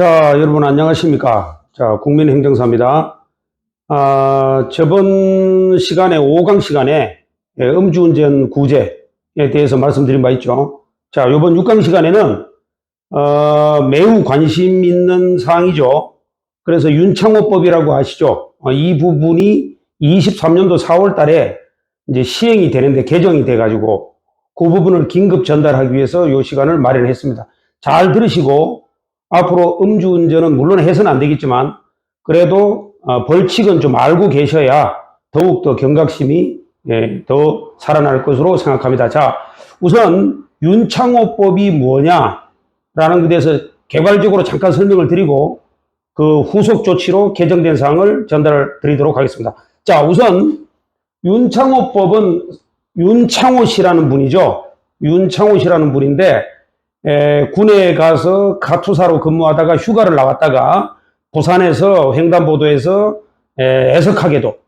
자, 여러분 안녕하십니까. 자, 국민행정사입니다. 아, 저번 시간에, 5강 시간에 예, 음주운전 구제에 대해서 말씀드린 바 있죠. 자, 이번 6강 시간에는, 어, 매우 관심 있는 사항이죠. 그래서 윤창호법이라고 아시죠? 어, 이 부분이 23년도 4월 달에 이제 시행이 되는데 개정이 돼가지고 그 부분을 긴급 전달하기 위해서 이 시간을 마련했습니다. 잘 들으시고 앞으로 음주운전은 물론 해서는 안 되겠지만 그래도 어, 벌칙은 좀 알고 계셔야 더욱더 경각심이 예, 더 살아날 것으로 생각합니다. 자, 우선 윤창호법이 뭐냐라는 것에 대해서 개괄적으로 잠깐 설명을 드리고 그 후속 조치로 개정된 사항을 전달 드리도록 하겠습니다. 자, 우선 윤창호법은 윤창호 씨라는 분이죠. 윤창호 씨라는 분인데 에, 군에 가서 가투사로 근무하다가 휴가를 나왔다가 부산에서 횡단보도에서 에, 애석하게도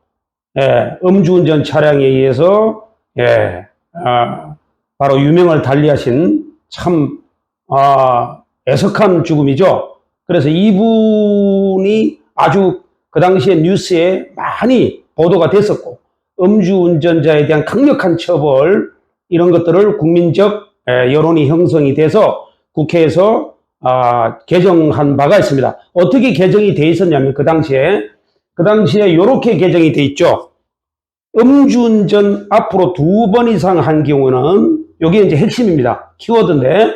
에, 음주운전 차량에 의해서 예, 아, 바로 유명을 달리하신 참 아, 애석한 죽음이죠. 그래서 이분이 아주 그 당시에 뉴스에 많이 보도가 됐었고 음주운전자에 대한 강력한 처벌 이런 것들을 국민적 에, 여론이 형성이 돼서 국회에서 아, 개정한 바가 있습니다. 어떻게 개정이 돼 있었냐면 그 당시에 그 당시에 이렇게 개정이 돼 있죠. 음주운전 앞으로 두 번 이상 한 경우는 이게 이제 핵심입니다. 키워드인데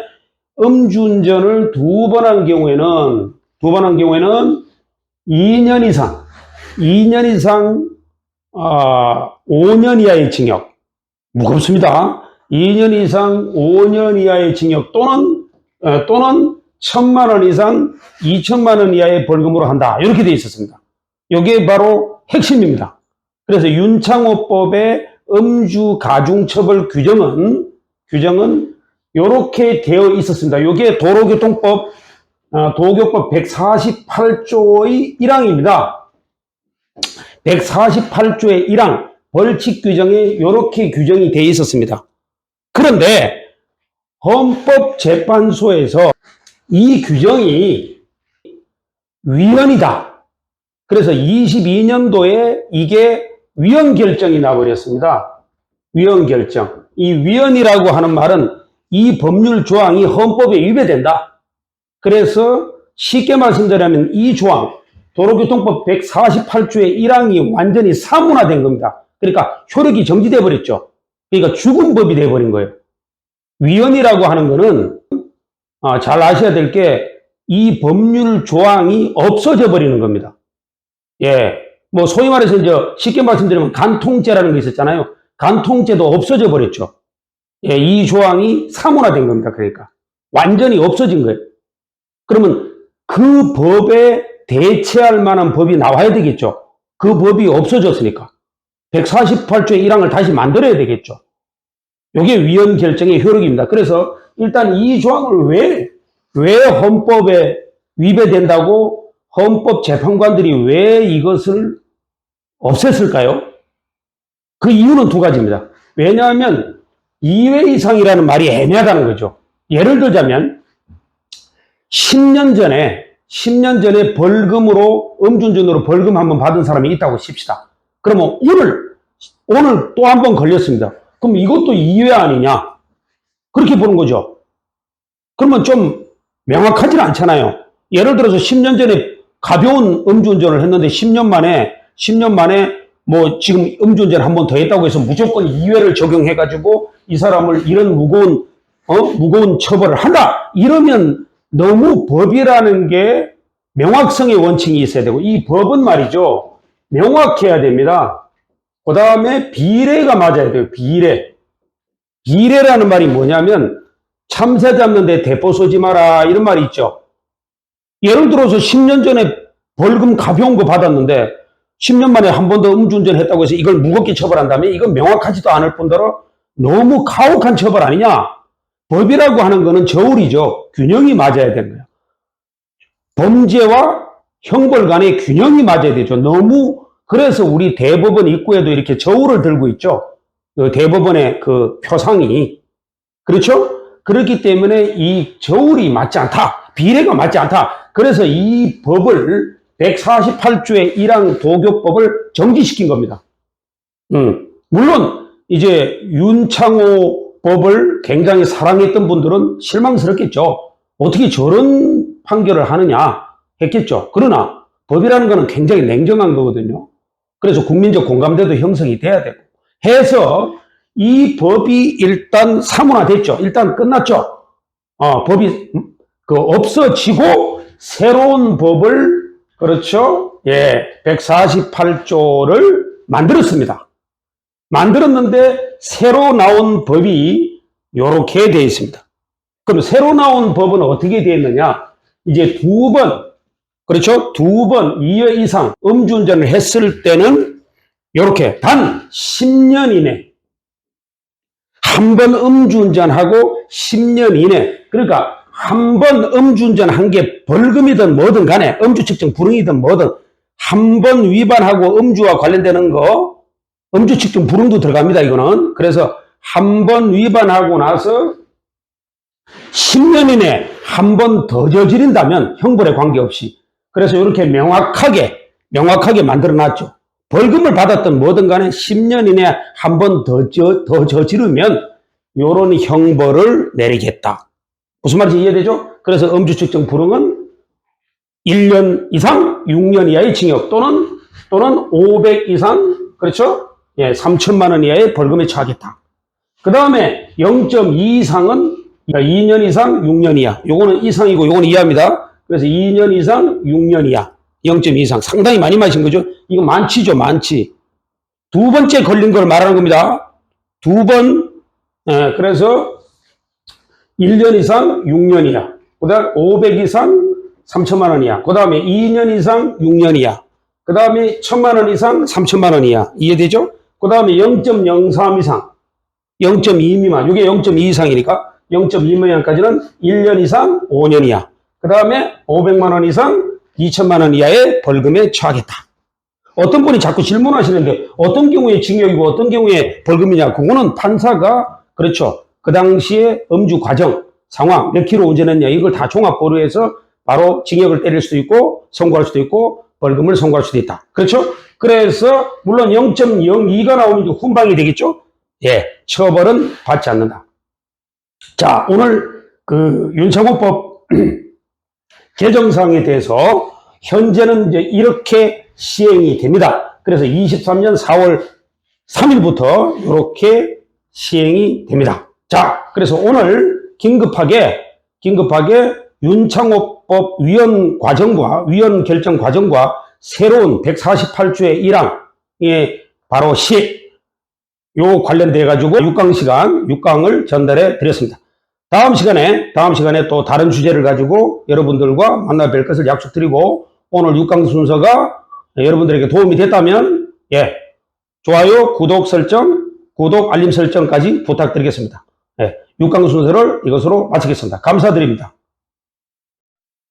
음주운전을 두 번 한 경우에는 두 번 한 경우에는 2년 이상 2년 이상 아, 5년 이하의 징역 무겁습니다. 2년 이상 5년 이하의 징역 또는 어, 또는 천만 원 이상 2천만 원 이하의 벌금으로 한다. 이렇게 돼 있었습니다. 이게 바로 핵심입니다. 그래서 윤창호법의 음주 가중처벌 규정은 규정은 이렇게 되어 있었습니다. 이게 도로교통법 어, 도교법 148조의 1항입니다. 148조의 1항 벌칙 규정에 이렇게 규정이 되어 있었습니다. 그런데 헌법재판소에서 이 규정이 위헌이다. 그래서 22년도에 이게 위헌 결정이 나버렸습니다. 위헌 결정. 이 위헌이라고 하는 말은 이 법률 조항이 헌법에 위배된다. 그래서 쉽게 말씀드리면 이 조항, 도로교통법 148조의 1항이 완전히 사문화된 겁니다. 그러니까 효력이 정지돼 버렸죠. 그러니까 죽은 법이 돼 버린 거예요. 위헌이라고 하는 거는 아, 잘 아셔야 될 게 이 법률 조항이 없어져 버리는 겁니다. 예. 뭐 소위 말해서 이제 쉽게 말씀드리면 간통죄라는 게 있었잖아요. 간통죄도 없어져 버렸죠. 예, 이 조항이 사문화된 겁니다. 그러니까 완전히 없어진 거예요. 그러면 그 법에 대체할 만한 법이 나와야 되겠죠. 그 법이 없어졌으니까. 148조의 1항을 다시 만들어야 되겠죠. 이게 위헌 결정의 효력입니다. 그래서 일단 이 조항을 왜, 왜 헌법에 위배된다고 헌법 재판관들이 왜 이것을 없앴을까요? 그 이유는 두 가지입니다. 왜냐하면 2회 이상이라는 말이 애매하다는 거죠. 예를 들자면 10년 전에 10년 전에 벌금으로 음주운전으로 벌금 한번 받은 사람이 있다고 칩시다. 그러면 오늘 오늘 또 한 번 걸렸습니다. 그럼 이것도 2회 아니냐? 그렇게 보는 거죠. 그러면 좀 명확하지는 않잖아요. 예를 들어서 10년 전에 가벼운 음주운전을 했는데 10년 만에 10년 만에 뭐 지금 음주운전 한 번 더 했다고 해서 무조건 2회를 적용해가지고 이 사람을 이런 무거운 어 무거운 처벌을 한다 이러면 너무 법이라는 게 명확성의 원칙이 있어야 되고 이 법은 말이죠 명확해야 됩니다. 그 다음에 비례가 맞아야 돼요. 비례. 비례라는 말이 뭐냐면 참새 잡는데 대포 쏘지 마라 이런 말이 있죠. 예를 들어서 10년 전에 벌금 가벼운 거 받았는데 10년 만에 한 번 더 음주운전 했다고 해서 이걸 무겁게 처벌한다면 이건 명확하지도 않을 뿐더러 너무 가혹한 처벌 아니냐? 법이라고 하는 거는 저울이죠. 균형이 맞아야 되는 거예요. 범죄와 형벌 간의 균형이 맞아야 되죠. 너무 그래서 우리 대법원 입구에도 이렇게 저울을 들고 있죠. 그 대법원의 그 표상이 그렇죠? 그렇기 때문에 이 저울이 맞지 않다. 비례가 맞지 않다. 그래서 이 법을 148조의 1항 도교법을 정지시킨 겁니다. 음, 물론 이제 윤창호 법을 굉장히 사랑했던 분들은 실망스럽겠죠. 어떻게 저런 판결을 하느냐 했겠죠. 그러나 법이라는 것은 굉장히 냉정한 거거든요. 그래서 국민적 공감대도 형성이 돼야 되고 해서 이 법이 일단 사문화됐죠. 일단 끝났죠. 어, 법이 음, 그 없어지고 새로운 법을 그렇죠. 예, 148조를 만들었습니다. 만들었는데 새로 나온 법이 이렇게 되어 있습니다. 그럼 새로 나온 법은 어떻게 되어 있느냐? 이제 두 번, 그렇죠? 두 번, 2여 이상 음주운전을 했을 때는 이렇게 단 10년 이내 한 번 음주운전하고 10년 이내 그러니까 한 번 음주운전 한 게 벌금이든 뭐든 간에 음주 측정 불응이든 뭐든 한 번 위반하고 음주와 관련되는 거 음주 측정 불응도 들어갑니다 이거는 그래서 한 번 위반하고 나서 10년 이내 한 번 더 저지른다면 형벌에 관계없이 그래서 이렇게 명확하게 명확하게 만들어 놨죠. 벌금을 받았던 뭐든 간에 10년 이내 한번더 더 저지르면 요런 형벌을 내리겠다. 무슨 말인지 이해되죠? 그래서 음주 측정 불응은 1년 이상 6년 이하의 징역 또는 또는 500 이상 그렇죠? 예, 3천만 원 이하의 벌금에 처하겠다. 그 다음에 0.2 이상은 2년 이상 6년 이하. 요거는 이상이고 요거는 이하입니다. 그래서 2년 이상 6년 이하. 0.2 이상. 상당히 많이 마신 거죠? 이거 많지죠, 많지. 두 번째 걸린 걸 말하는 겁니다. 두 번, 예, 그래서 1년 이상 6년 이하. 그 다음 500 이상 3천만 원 이하. 그 다음에 2년 이상 6년 이하. 그 다음에 1천만 원 이상 3천만 원 이하. 이해되죠? 그 다음에 0.03 이상. 0.2 미만. 이게 0.2 이상이니까 0.2 미만까지는 1년 이상 5년 이하. 그 다음에 500만 원 이상 2천만 원 이하의 벌금에 처하겠다. 어떤 분이 자꾸 질문하시는데 어떤 경우에 징역이고 어떤 경우에 벌금이냐. 그거는 판사가 그렇죠. 그 당시에 음주 과정, 상황, 몇 킬로 운전했냐 이걸 다 종합 고려해서 바로 징역을 때릴 수도 있고 선고할 수도 있고 벌금을 선고할 수도 있다. 그렇죠? 그래서 물론 0.02가 나오면 훈방이 되겠죠? 예, 처벌은 받지 않는다. 자, 오늘 그 윤창호법 개정사항에 대해서 현재는 이제 이렇게 시행이 됩니다. 그래서 23년 4월 3일부터 이렇게 시행이 됩니다. 자, 그래서 오늘 긴급하게, 긴급하게 윤창호법 위헌 과정과, 위헌 결정 과정과 새로운 148조의 1항에 바로 시, 요 관련돼 가지고 6강 시간, 6강을 전달해 드렸습니다. 다음 시간에, 다음 시간에 또 다른 주제를 가지고 여러분들과 만나 뵐 것을 약속드리고 오늘 6강 순서가 여러분들에게 도움이 됐다면, 예, 좋아요, 구독 설정, 구독, 알림 설정까지 부탁드리겠습니다. 예, 6강 순서를 이것으로 마치겠습니다. 감사드립니다.